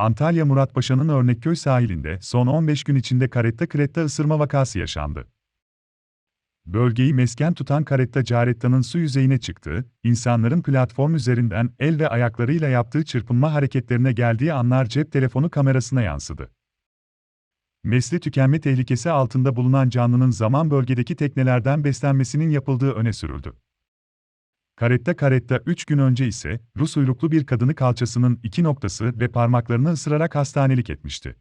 Antalya Muratpaşa'nın Örnekköy sahilinde son 15 gün içinde karetta kretta ısırma vakası yaşandı. Bölgeyi mesken tutan karetta caretta'nın su yüzeyine çıktı, insanların platform üzerinden el ve ayaklarıyla yaptığı çırpınma hareketlerine geldiği anlar cep telefonu kamerasına yansıdı. Nesli tükenme tehlikesi altında bulunan canlının zaman bölgedeki teknelerden beslenmesinin yapıldığı öne sürüldü. Karetta Karetta 3 gün önce ise Rus uyruklu bir kadını kalçasının iki noktası ve parmaklarını ısırarak hastanelik etmişti.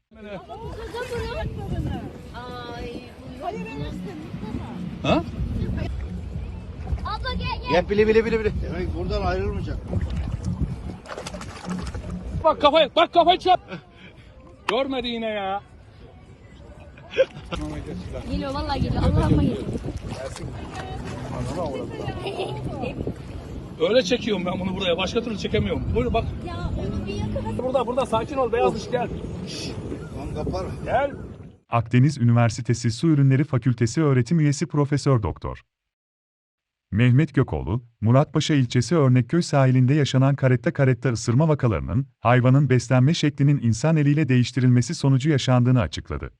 Ha? Abla gel gel. Gel bile bile bile bile. Demek buradan ayrılmayacak. Bak kafayı, bak kafayı çarp. Görmedi yine ya. Geliyor vallahi geliyor. Allah'ıma geliyor. Öyle çekiyorum ben bunu buraya. Başka türlü çekemiyorum. Buyur bak. Ya onu bir yakala. Burada burada sakin ol. Beyaz diş gel. Lan kapar. Gel. Akdeniz Üniversitesi Su Ürünleri Fakültesi öğretim üyesi Profesör Doktor Mehmet Gökoğlu, Muratpaşa ilçesi Örnekköy sahilinde yaşanan karetta karetta ısırma vakalarının, hayvanın beslenme şeklinin insan eliyle değiştirilmesi sonucu yaşandığını açıkladı.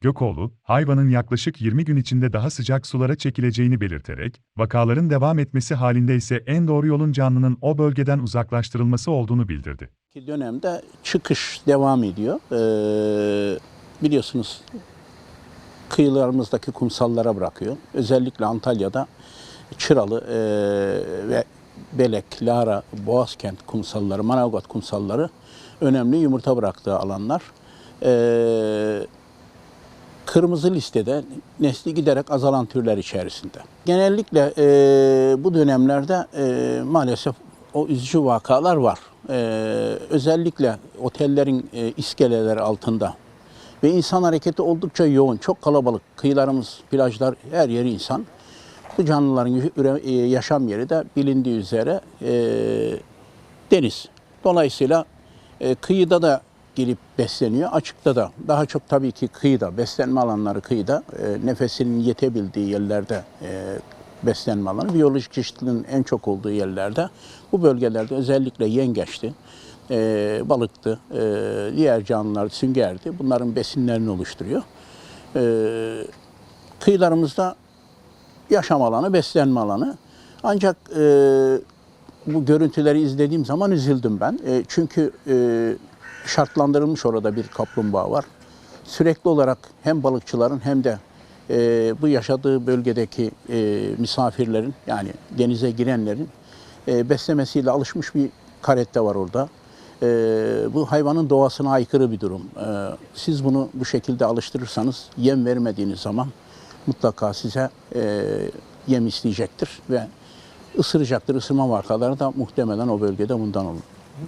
Gökoğlu, hayvanın yaklaşık 20 gün içinde daha sıcak sulara çekileceğini belirterek, vakaların devam etmesi halinde ise en doğru yolun canlının o bölgeden uzaklaştırılması olduğunu bildirdi. Dönemde çıkış devam ediyor. Ee, biliyorsunuz kıyılarımızdaki kumsallara bırakıyor. Özellikle Antalya'da Çıralı ee, ve Belek, Lara, Boğazkent kumsalları, Manavgat kumsalları önemli yumurta bıraktığı alanlar. Ee, kırmızı listede nesli giderek azalan türler içerisinde. Genellikle e, bu dönemlerde e, maalesef o üzücü vakalar var. E, özellikle otellerin e, iskeleleri altında ve insan hareketi oldukça yoğun, çok kalabalık. Kıyılarımız, plajlar, her yeri insan. Bu canlıların e, yaşam yeri de bilindiği üzere e, deniz. Dolayısıyla e, kıyıda da gelip besleniyor, açıkta da. Daha çok tabii ki kıyıda, beslenme alanları kıyıda. E, nefesinin yetebildiği yerlerde e, beslenme alanı, biyolojik çeşitliliğin en çok olduğu yerlerde. Bu bölgelerde özellikle yengeçti, e, balıktı, e, diğer canlılar süngerdi. Bunların besinlerini oluşturuyor. E, kıyılarımızda yaşam alanı, beslenme alanı. Ancak e, bu görüntüleri izlediğim zaman üzüldüm ben. E, çünkü e, şartlandırılmış orada bir kaplumbağa var. Sürekli olarak hem balıkçıların hem de e, bu yaşadığı bölgedeki e, misafirlerin yani denize girenlerin e, beslemesiyle alışmış bir karette var orada. E, bu hayvanın doğasına aykırı bir durum. E, siz bunu bu şekilde alıştırırsanız yem vermediğiniz zaman mutlaka size e, yem isteyecektir ve ısıracaktır. Isırma vakaları da muhtemelen o bölgede bundan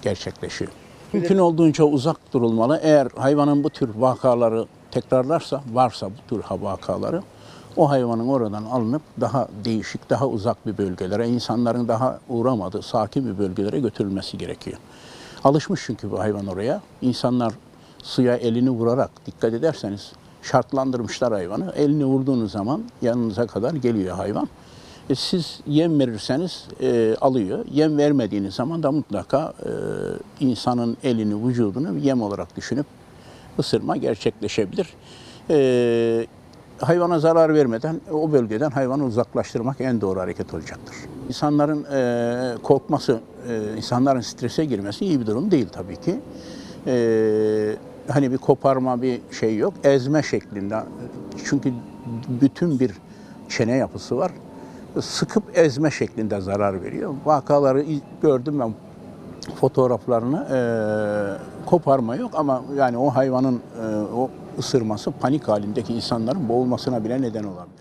gerçekleşiyor. Mümkün olduğunca uzak durulmalı. Eğer hayvanın bu tür vakaları tekrarlarsa, varsa bu tür vakaları, o hayvanın oradan alınıp daha değişik, daha uzak bir bölgelere, insanların daha uğramadığı sakin bir bölgelere götürülmesi gerekiyor. Alışmış çünkü bu hayvan oraya. İnsanlar suya elini vurarak, dikkat ederseniz şartlandırmışlar hayvanı. Elini vurduğunuz zaman yanınıza kadar geliyor hayvan. E, siz yem verirseniz e, alıyor. Yem vermediğiniz zaman da mutlaka e, insanın elini, vücudunu yem olarak düşünüp ısırma gerçekleşebilir. E, hayvana zarar vermeden o bölgeden hayvanı uzaklaştırmak en doğru hareket olacaktır. İnsanların e, korkması, e, insanların strese girmesi iyi bir durum değil tabii ki. E, hani bir koparma bir şey yok. Ezme şeklinde. Çünkü bütün bir çene yapısı var. Sıkıp ezme şeklinde zarar veriyor. Vakaları gördüm ben fotoğraflarını. E, koparma yok ama yani o hayvanın e, o ısırması panik halindeki insanların boğulmasına bile neden olabilir.